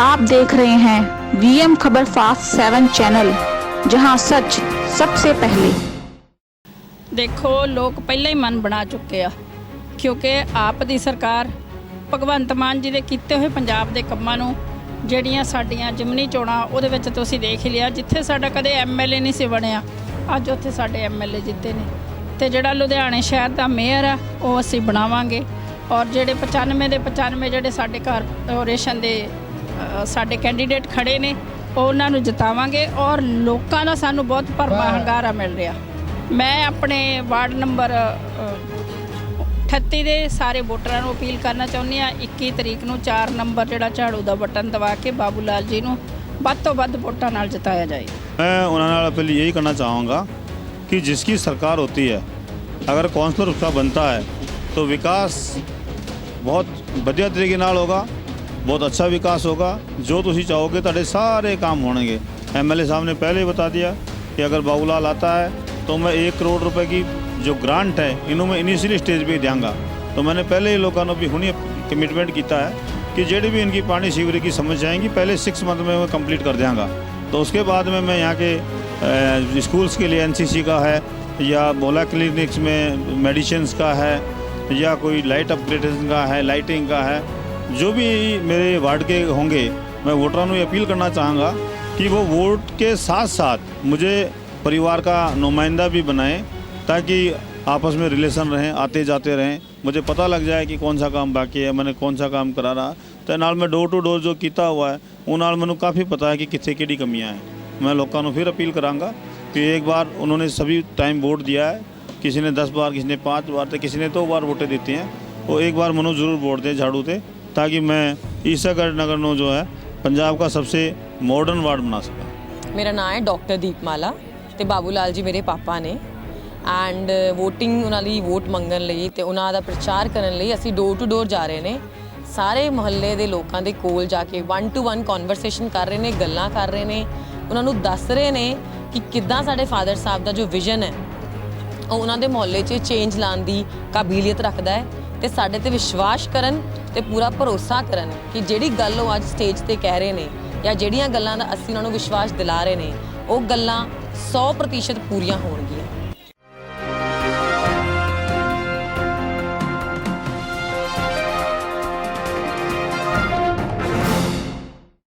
आप देख रहे हैं वीएम खबर फास्ट सेवन चैनल जहां सच सबसे पहले ਦੇਖੋ ਲੋਕ ਪਹਿਲਾਂ ਹੀ ਮਨ ਬਣਾ ਚੁੱਕੇ ਆ ਕਿਉਂਕਿ ਆਪ ਦੀ ਸਰਕਾਰ ਭਗਵੰਤ ਮਾਨ ਜੀ ਦੇ ਕੀਤੇ ਹੋਏ ਪੰਜਾਬ ਦੇ ਕੰਮਾਂ ਨੂੰ ਜਿਹੜੀਆਂ ਸਾਡੀਆਂ ਜਿਮਨੀ ਚੋਣਾਂ ਉਹਦੇ ਵਿੱਚ ਤੁਸੀਂ ਦੇਖ ਹੀ ਲਿਆ ਜਿੱਥੇ ਸਾਡਾ ਕਦੇ ਐਮਐਲਏ ਨਹੀਂ ਸੀ ਬਣਿਆ ਅੱਜ ਉੱਥੇ ਸਾਡੇ ਐਮਐਲਏ ਜਿੱਤੇ ਨੇ ਤੇ ਜਿਹੜਾ ਲੁਧਿਆਣੇ ਸ਼ਹਿਰ ਦਾ ਮੇਅਰ ਆ ਉਹ ਅਸੀਂ ਬਣਾਵਾਂਗੇ ਔਰ ਜਿਹੜੇ 95 ਦੇ 95 ਜਿਹੜੇ ਸਾਡੇ ਕਾਰਪੋਰੇਸ਼ਨ ਦੇ ਅ, ਸਾਡੇ ਕੈਂਡੀਡੇਟ ਖੜੇ ਨੇ ਉਹ ਉਹਨਾਂ ਨੂੰ ਜਿਤਾਵਾਂਗੇ ਔਰ ਲੋਕਾਂ ਦਾ ਸਾਨੂੰ ਬਹੁਤ ਭਰਮਾ ਹੰਗਾਰਾ ਮਿਲ ਰਿਹਾ ਮੈਂ ਆਪਣੇ ਵਾਰਡ ਨੰਬਰ ਅ, 38 ਦੇ ਸਾਰੇ ਵੋਟਰਾਂ ਨੂੰ ਅਪੀਲ ਕਰਨਾ ਚਾਹੁੰਦੀ ਆ 21 ਤਰੀਕ ਨੂੰ 4 ਨੰਬਰ ਜਿਹੜਾ ਝਾੜੂ ਦਾ ਬਟਨ ਦਬਾ ਕੇ ਬਾਬੂ ਲਾਲ ਜੀ ਨੂੰ ਵੱਧ ਤੋਂ ਵੱਧ ਵੋਟਾਂ ਨਾਲ ਜਿਤਾਇਆ ਜਾਏ मैं उन्होंने अपील यही करना चाहूँगा कि जिसकी सरकार होती है अगर काउंसलर उसका बनता है तो विकास बहुत ਵਧੀਆ ਤਰੀਕੇ ਨਾਲ ਹੋਗਾ बहुत अच्छा विकास होगा जो तुम चाहोगे ਤੁਹਾਡੇ ਸਾਰੇ काम होंगे एमएलए साहब ने पहले ही बता दिया कि अगर बाबूलाल आता है तो मैं एक करोड़ रुपए की जो ग्रांट है इन्हों मैं इनिशियली स्टेज पे ही देंगा तो मैंने पहले ही लोगों ने भी हुनी कमिटमेंट किया है कि जेडी भी इनकी पानी सीवरेज की समझ जाएंगी पहले सिक्स मंथ में मैं कंप्लीट कर देंगा तो उसके बाद में मैं यहाँ के अ, स्कूल्स के लिए एनसीसी का है या मोला क्लिनिक्स में मेडिसिन्स का है या कोई लाइट अपग्रेडेशन का है लाइटिंग का है जो भी मेरे वार्ड के होंगे मैं वोटरों को ये अपील करना चाहूँगा कि वो वोट के साथ साथ मुझे परिवार का नुमाइंदा भी बनाएं ताकि आपस में रिलेशन रहें आते जाते रहें मुझे पता लग जाए कि कौन सा काम बाकी है मैंने कौन सा काम करा रहा ਤੇ ਨਾਲ ਮੈਂ ਡੋਰ ਟੂ ਡੋਰ ਜੋ ਕੀਤਾ ਹੋਇਆ ਹੈ ਉਹ ਨਾਲ ਮੈਨੂੰ ਕਾਫੀ ਪਤਾ ਹੈ ਕਿ ਕਿੱਥੇ ਕਿਹੜੀ ਕਮੀਆਂ ਹੈ मैं लोगों को फिर अपील करांगा कि एक बार उन्होंने सभी टाइम वोट दिया है किसी ने दस बार किसी ने पाँच बार तो किसी ने दो बार वोटें देती हैं वो एक बार मनो जरूर वोट दें झाड़ू से ताकि मैं ईसागढ़ नगर नो जो है पंजाब का सबसे मॉडर्न वार्ड बना सका ਮੇਰਾ ਨਾਮ ਹੈ ਡਾਕਟਰ ਦੀਪਮਾਲਾ ਤੇ ਬਾਬੂ ਲਾਲ ਜੀ ਮੇਰੇ ਪਾਪਾ ਨੇ ਐਂਡ VOTING ਉਹਨਾਂ ਲਈ ਵੋਟ ਮੰਗਣ ਲਈ ਤੇ ਉਹਨਾਂ ਦਾ ਪ੍ਰਚਾਰ ਕਰਨ ਲਈ ਅਸੀਂ ਡੋਰ ਟੂ ਡੋਰ ਜਾ ਰਹੇ ਨੇ ਸਾਰੇ ਮੁਹੱਲੇ ਦੇ ਲੋਕਾਂ ਦੇ ਕੋਲ ਜਾ ਕੇ 1 ਟੂ 1 ਕਨਵਰਸੇਸ਼ਨ ਕਰ ਰਹੇ ਨੇ ਗੱਲਾਂ ਕਰ ਰਹੇ ਨੇ ਉਹਨਾਂ ਨੂੰ ਦੱਸ ਰਹੇ ਨੇ ਕਿ ਕਿੱਦਾਂ ਸਾਡੇ ਫਾਦਰ ਸਾਹਿਬ ਦਾ ਜੋ ਵਿਜ਼ਨ ਹੈ ਉਹ ਉਹਨਾਂ ਦੇ ਮੁਹੱਲੇ 'ਚ ਚੇਂਜ ਲਾਉਣ ਦੀ ਕਾਬਲੀਅਤ ਰੱਖਦਾ ਹੈ ਤੇ ਸਾਡੇ ਤੇ ਵਿਸ਼ਵਾਸ ਕਰਨ ਤੇ ਪੂਰਾ ਭਰੋਸਾ ਕਰਨ ਕਿ ਜਿਹੜੀ ਗੱਲ ਉਹ ਅੱਜ ਸਟੇਜ ਤੇ ਕਹਿ ਰਹੇ ਨੇ ਜਾਂ ਜਿਹੜੀਆਂ ਗੱਲਾਂ ਦਾ ਅਸੀਂ ਉਹਨਾਂ ਨੂੰ ਵਿਸ਼ਵਾਸ ਦਿਲਾ ਰਹੇ ਨੇ, ਉਹ ਗੱਲਾਂ 100% ਪੂਰੀਆਂ ਹੋਣਗੀਆਂ।